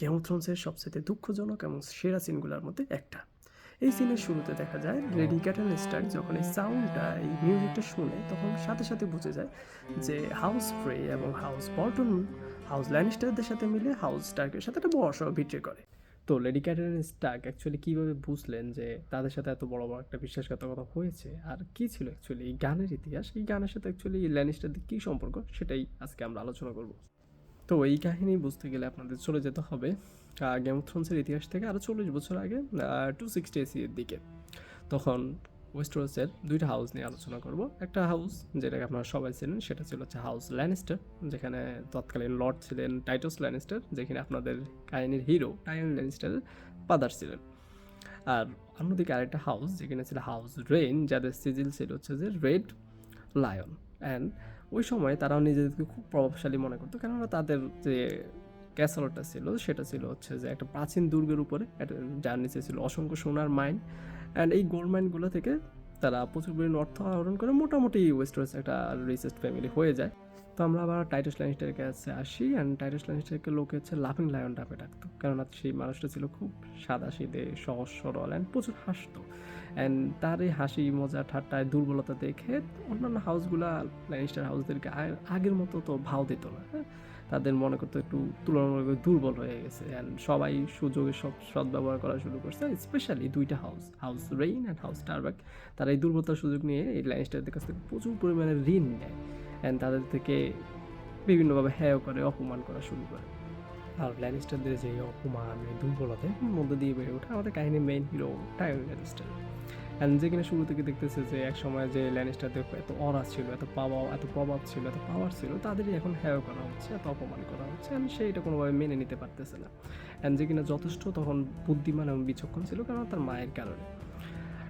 Game of থ্রোনসের সবচেয়ে দুঃখজনক এবং সেরা সিনগুলোর মধ্যে একটা। এই সিনের শুরুতে দেখা যায় লেডি ক্যাটান স্টার্ক যখন এই সাউন্ডটা এই মিউজিকটা শুনে তখন সাথে সাথে বুঝে যায় যে হাউস ফ্রে এবং হাউস বর্টন হাউস ল্যানিস্টারদের সাথে মিলে হাউস স্টার্কের সাথে একটা বড় সড় বিট্রে করে। তো লেডি ক্যাটারিন স্টার্ক অ্যাকচুয়ালি কীভাবে বুঝলেন যে তাদের সাথে এত বড় বড় একটা বিশ্বাসঘাতকতা হয়েছে? আর কী ছিল অ্যাকচুয়ালি এই গানের ইতিহাস? এই গানের সাথে অ্যাকচুয়ালি ল্যানিস্টারদের কী সম্পর্ক? সেটাই আজকে আমরা আলোচনা করব। তো এই কাহিনী বুঝতে গেলে আপনাদের চলে যেতে হবে গেম অফ থ্রোনসের ইতিহাস থেকে আরও চল্লিশ বছর আগে টু সিক্সটি এসি এর দিকে। তখন ওয়েস্টরোসের দুইটা হাউস নিয়ে আলোচনা করব। একটা হাউস যেটাকে আপনারা সবাই চেনেন, সেটা ছিল হচ্ছে হাউস ল্যানিস্টার যেখানে তৎকালীন লর্ড ছিলেন টাইটস ল্যানিস্টার যেখানে আপনাদের কাহিনীর হিরো টাইন ল্যানিস্টারের ফাদার ছিলেন। আর অন্যদিকে আরেকটা হাউস যেখানে ছিল হাউস রেইন যাদের সিজিল ছিল হচ্ছে যে রেড লায়ন অ্যান্ড ওই সময় তারাও নিজেদেরকে খুব প্রভাবশালী মনে করতো। কেননা তাদের যে ক্যাসলটা ছিল, সেটা ছিল হচ্ছে যে একটা প্রাচীন দুর্গের উপরে যার নিচে ছিল অসংখ্য সোনার মাইন। অ্যান্ড এই গোল্ড মাইনগুলো থেকে তারা প্রচুর পরিমাণ অর্থ আহরণ করে, মোটামুটি ওয়েস্টার্স একটা রিচেস্ট ফ্যামিলি হয়ে যায়। তো আমরা আবার টাইটাস ল্যানিস্টারের কাছে আসি অ্যান্ড টাইটাস ল্যানিস্টারকে লোকে হচ্ছে লাফিং লায়ন ডাবে ডাকতো। কেননা সেই মানুষটা ছিল খুব সাদা সিদে সহজ, সরল অ্যান্ড প্রচুর হাসতো। অ্যান্ড তার এই হাসি, মজা ঠাট্টায় দুর্বলতা দেখে অন্যান্য হাউসগুলা ল্যানিস্টার হাউসদেরকে আগের মতো তো ভাও দিত না হ্যাঁ? তাদের মনে করতো একটু তুলনামূলক দুর্বল হয়ে গেছে। অ্যান্ড সবাই সুযোগে সব সদ্ব্যবহার করা শুরু করছে স্পেশালি দুইটা house house rain and house টারবাক তারা এই দুর্বলতার সুযোগ নিয়ে এই ল্যানিস্টারদের কাছ থেকে প্রচুর পরিমাণে ঋণ নেয়। অ্যান্ড তাদের থেকে বিভিন্নভাবে হ্যায় করে, অপমান করা শুরু করে। আর ল্যানিস্টারদের যে অপমান এই দুর্বলতা, এর মধ্যে দিয়ে বেড়ে ওঠে আমাদের কাহিনীর main hero time Lannister and যেখানে শুরু থেকে দেখতেছে যে এক সময় যে ল্যানিস্টারদের এত অরা ছিল, এত পাওয়া, এত প্রভাব ছিল, এত পাওয়ার ছিল, তাদেরই এখন হ্যায় করা হচ্ছে, এত অপমান করা হচ্ছে অ্যান্ড সে এটা কোনোভাবে মেনে নিতে পারতেছে না। অ্যান্ড যে কিনা যথেষ্ট তখন বুদ্ধিমান এবং বিচক্ষণ ছিল, কারণ তার মায়ের কারণে।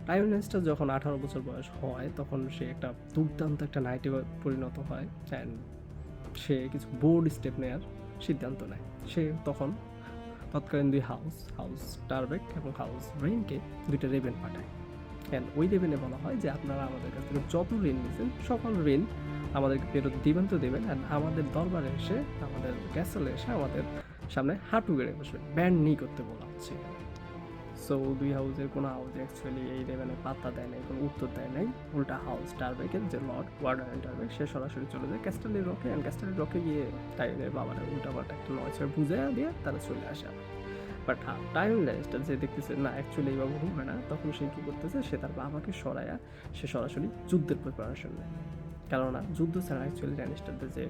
টাইম ল্যানিস্টার যখন আঠারো বছর বয়স হয়, তখন সে একটা দুর্দান্ত একটা নাইটে পরিণত হয় অ্যান্ড সে কিছু বোর্ড স্টেপ নেওয়ার সিদ্ধান্ত নেয়। সে তখন তৎকালীন দুই হাউস হাউস টারবেক এবং হাউস রেইনকে দুইটা রেবেন পাঠায়। অ্যান্ড ওই রেবেনে বলা হয় যে, আপনারা আমাদের কাছ থেকে যত ঋণ নিয়েছেন সকল ঋণ আমাদেরকে ফেরত দিবেন তো দেবেন অ্যান্ড আমাদের দরবারে এসে, আমাদের ক্যাসেলে এসে আমাদের সামনে হাঁটু গেড়ে বসবে ব্যান্ড নি করতে বলা হচ্ছে। সো দুই হাউসের কোনো হাউসে অ্যাকচুয়ালি এই লেভেলে পাত্তা দেয় নাই, কোনো উত্তর দেয় নাই। উল্টা হাউস টারবেকের যে লর্ড ওয়ার্ডার অ্যান্ড টারবেক সে সরাসরি চলে যায় ক্যাস্টালি রকে অ্যান্ড ক্যাস্টালি রকে গিয়ে টাইমের বাবারা, উল্টা পাল্টা একটা নয় বুঝে দিয়ে তারা চলে আসে। বাট হ্যাঁ টাইম ল্যানিস্টার যে দেখতেছে, না অ্যাকচুয়ালি এইভাবে হবে না, তখন সে কী করতেছে, সে তার বাবাকে সরায়া সে সরাসরি যুদ্ধের প্রিপারেশন নেয়। কেননা যুদ্ধ ছাড়া অ্যাকচুয়ালি ল্যানিস্টারদের যে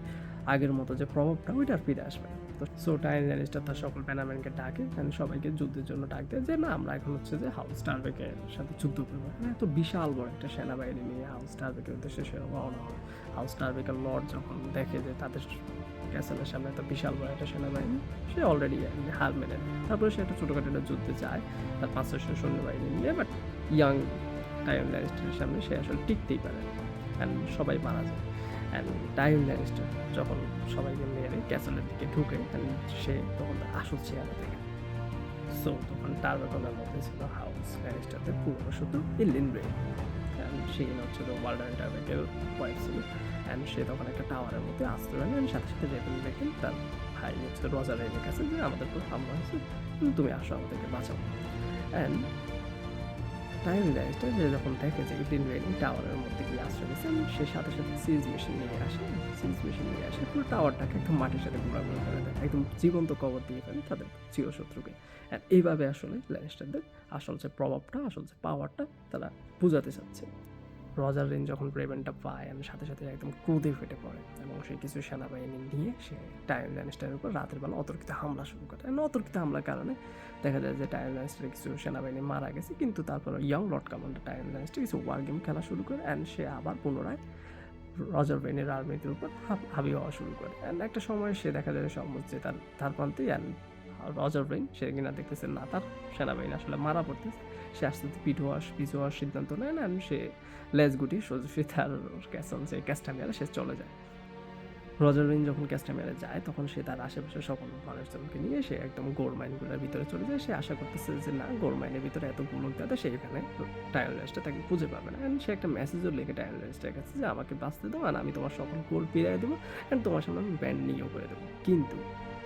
আগের মতো যে প্রভাবটা, ওইটা ফিরে আসবে না। তো সো টাইম ল্যানিস্টার তার সকল প্যানাম্যানকে ডাকে and সবাইকে যুদ্ধের জন্য ডাক দেয় যে, না, আমরা এখন হচ্ছে যে হাউস টারবেকের সাথে যুদ্ধ করব। মানে এত বিশাল বড় একটা সেনাবাহিনী নিয়ে হাউস টারবেকের উদ্দেশ্যে সে রওনা হয় হাউস টারবেকের লর্ড যখন দেখে যে তাদের ক্যাসেলের সামনে এত বিশাল বড় একটা সেনাবাহিনী, সে অলরেডি হার মেনে তারপরে সে একটা ছোটোখাটো একটা যুদ্ধে যায়, তার পাঁচ ছশো সৈন্যবাহিনী নিয়ে বাট ইয়াং টাইম ল্যানিস্টারের সামনে সে আসলে টিকতেই পারে অ্যান্ড সবাই মারা যায়। অ্যান্ড টাইম ল্যানিস্টার যখন সবাইকে মেরে ক্যাসেলের দিকে ঢুকে সে তখন আসল চেহারা থেকে। সো তখন তার রকমের মধ্যে ছিল হাউস ল্যানিস্টারদের পুরনো শুধু ইলিন রে অ্যান্ড সেই হচ্ছে ওয়ার্ল্ডার টাইমের ওয়াইফ ছিল। অ্যান্ড সে তখন একটা টাওয়ারের মধ্যে আসতে পারে অ্যান্ড সাথে সাথে রেবেল দেখেন তার ভাই হচ্ছে রজার রেনের কাছে যে, আমাদের উপর হামলা হয়েছে তুমি আসো, আমাদেরকে বাঁচাও। অ্যান্ড টাইম দেয়, তো যখন দেখে যে ইলিন রেনি টাওয়ারের মধ্যে গিয়ে আশ্রয় নিয়েছে সে সাথে সাথে সিরিজ মেশিন নিয়ে আসে সিরিজ মেশিন নিয়ে আসে, পুরো টাওয়ারটাকে একদম মাটির সাথে ঘোরাঘুরি করে দেয়, একদম জীবন্ত কবর দিয়ে ফেলে তাদের চিরশত্রুকে। আর এইভাবে আসলে ল্যানিস্টারদের আসল যে প্রভাবটা, আসল যে পাওয়ারটা তারা বোঝাতে চাচ্ছে। রজার রেন যখন ব্রেভেনটা পায়, আমি সাথে সাথে একদম ক্রোধে ফেটে পড়ে এবং সে কিছু সেনাবাহিনী নিয়ে সে টাইম ল্যানিস্টারের উপর রাতের বেলা অতর্কিত হামলা শুরু করে। এবং অতর্কিত হামলার কারণে দেখা যায় যে টাইম ল্যানিস্টারের কিছু সেনাবাহিনী মারা গেছে, কিন্তু তারপর young lord commander Jaime Lannister কিছু ওয়ার গেম খেলা শুরু করে অ্যান্ড সে আবার পুনরায় রজার বেনের আর্মিদের উপর হাব- হওয়া শুরু করে। অ্যান্ড একটা সময় সে দেখা যায় সমাজ যে তার তার প্রান্তে অ্যান্ড রজার ব্রেন সে কিনা দেখতেছে না, তার সেনাবাহিনী আসলে মারা পড়তেছে। সে আস্তে আস্তে পিঠ হওয়ার পিছু সিদ্ধান্ত নেয় অ্যান্ড সে লেজ গুটি সোজা তার ক্যাসল যে ক্যাস্টামিয়ারে সে চলে যায়। রজার রিন যখন ক্যাস্টামিয়ারে যায়, তখন সে তার আশেপাশে সকল মানুষজনকে নিয়ে সে একদম গোল্ড মাইনগুলোর ভিতরে চলে যায়। সে আশা করতেছে যে, না গোল্ড মাইনের ভিতরে এতগুলো দাদা সে এখানে টায়ারলেসটা তাকে খুঁজে পাবে না। অ্যান্ড সে একটা মেসেজও লিখে টায়ারলেসটার কাছে যে, আমাকে বাঁচতে দাও আর আমি তোমার সকল গোল ফিরিয়ে দেবো অ্যান্ড তোমার সামনে আমি ব্যান্ড নিয়েও করে দেবো। কিন্তু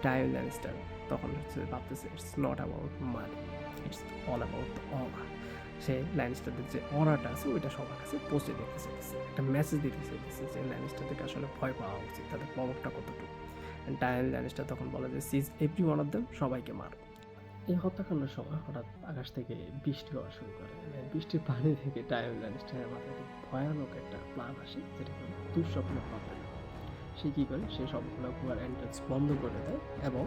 টাইম ল্যানিস্টার তখন হচ্ছে ভাবতেছে it's not about money it's all about the honour সে ল্যানিস্টারদের যে অনারটা আছে, ওইটা সবার কাছে পৌঁছে দিতে চাইতেছে। একটা মেসেজ দিতে চাইতেছে যে ল্যানিস্টারদেরকে আসলে ভয় পাওয়া উচিত, তাদের পাওয়ারটা কতটুকু। টাইম ল্যানিস্টার তখন বলে যে সিজ এভরি ওয়ান অফ দেম সবাইকে মার। এই হত্যাকাণ্ডের সময় হঠাৎ আকাশ থেকে বৃষ্টি হওয়া শুরু করে। বৃষ্টির পানি থেকে টাইম ল্যানিস্টারের মাথায় ভয়ানক একটা প্ল্যান আসে, যেটা দুঃস্বপ্ন সে কী করে? সে সবগুলো গুহার এন্ট্রান্স বন্ধ করে দেয় এবং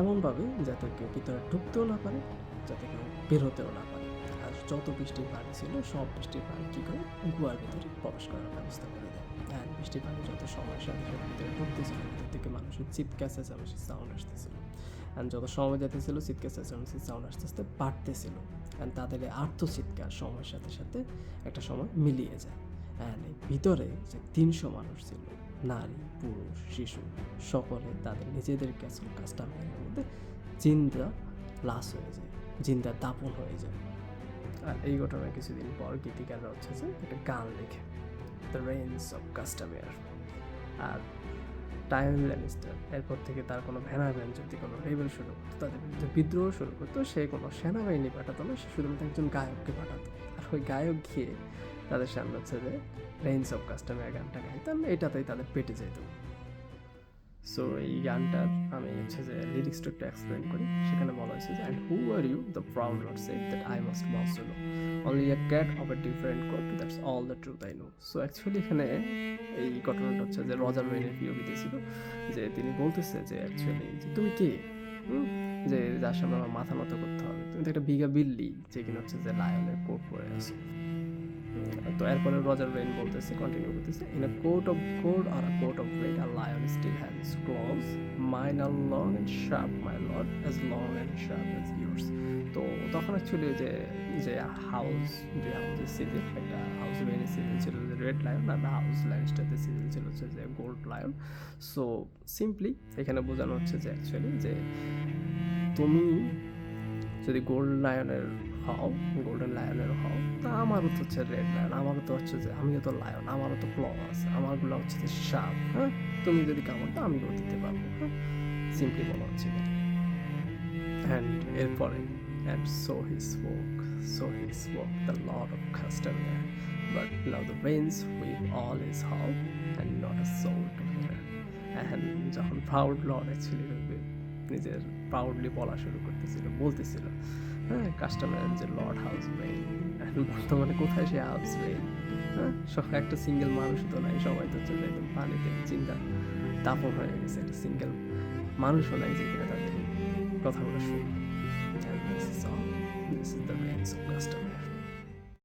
এমনভাবে যাতে কেউ ভিতরে ঢুকতেও না পারে, যাতে কেউ বেরোতেও না পারে। আর যত বৃষ্টির পানি ছিল, সব বৃষ্টির পানি কী করে? গুহার ভিতরে প্রবেশ করার ব্যবস্থা করে দেয়। আর বৃষ্টির পানি যত সময়ের সাথে সাথে ভিতরে ঢুকতেছিল, ভিতর থেকে মানুষের চিৎকার চেঁচামেচির সাউন্ড আসতেছিল। অ্যান্ড যত সময় যেতেছিল, চিৎকার চেঁচামেচির সাউন্ড আস্তে আস্তে বাড়তেছিল। অ্যান্ড তাদের এই আত্মচিৎকার সময়ের সাথে সাথে একটা সময় মিলিয়ে যায়। অ্যান্ড ভিতরে যে তিনশো মানুষ ছিল নারী, পুরুষ, শিশু সকলে তাদের নিজেদের কাছে কাস্টমারের মধ্যে জিন্দা লাশ হয়ে যায় জিন্দা দাপন হয়ে যায়। আর এই ঘটনার কিছুদিন পর গীতিকাররা হচ্ছে যে একটা গান লিখে the range of customer R time Lannister এরপর থেকে তার কোনো ভ্যানাভ্যান যদি কোনো রেবেল শুরু করতো, তাদের বিরুদ্ধে বিদ্রোহ শুরু করতো, সে কোনো সেনাবাহিনী পাঠাতো না, সে শুধুমাত্র একজন গায়ককে পাঠাতো। আর ওই গায়ক গিয়ে তাদের সামনে হচ্ছে যে রেঞ্জ অফ কাস্টমার গানটা গাইতাম এটাতেই তাদের পেটে যেত সো এই গানটার আমি হচ্ছে যে লিরিক্সটা একটু এক্সপ্লেন করি। সেখানে বলা হয়েছে যে and who are you the proud lot said that I must must know only a cat of a different code that's all the truth I know so actually এখানে এই ঘটনাটা হচ্ছে যে রজার ওয়েনের পিওভিতে ছিল যে তিনি বলতেছে যে অ্যাকচুয়ালি যে তুমি কে? যে যার সামনে আমার মাথা নত করতে হবে। তুমি তো একটা বিঘা বিল্লি, যে কিনা হচ্ছে যে লায়নের কোট পরে আছো। তো এরপরে রজার ওয়েন বলতেছে কন্টিনিউ করতেছে in a coat of gold R a coat of red R lion still hands close mine R long and sharp my lord as long and sharp as years তো তখন actually যে যে house যে হাউসের season একটা house ওয়েনের season ছিল, যে red lion আর house লাইনসটাতে season ছিল হচ্ছে যে গোল্ড লায়ন সো সিম্পলি এখানে বোঝানো হচ্ছে যে অ্যাকচুয়ালি যে তুমি যদি গোল্ড লায়নের হও গোল্ডেন লায়নের হও, তা আমারও তো হচ্ছে রেড লায়ন আমারও তো হচ্ছে যে আমিও তো লায়ন আমারও তো ক্ল আছে, আমারগুলো হচ্ছে যে সাপ হ্যাঁ? তুমি যদি কামড় দাও, আমিও দিতে পারব হ্যাঁ? সিম্পলি বলা হচ্ছে অ্যান্ড এরপরে and so his walk so his walk the Lord of customer but now the range with all is how and not a soul to and যখন প্রাউড লর্ড অ্যাকচুয়ালি নিজের প্রাউডলি বলা শুরু করতেছিল, বলতেছিল হ্যাঁ কাস্টমারের যে লর্ড হাউস মেইল বর্তমানে কোথায় সে হাউস মেইল হ্যাঁ সব একটা সিঙ্গেল মানুষ তো নাই, সবাই তো চলে একদম পানিতে চিন্তা তাপন হয়ে গেছে একটা সিঙ্গেল মানুষও নাই যে কিনা তাদের কথাগুলো শুনি। Is the range of customer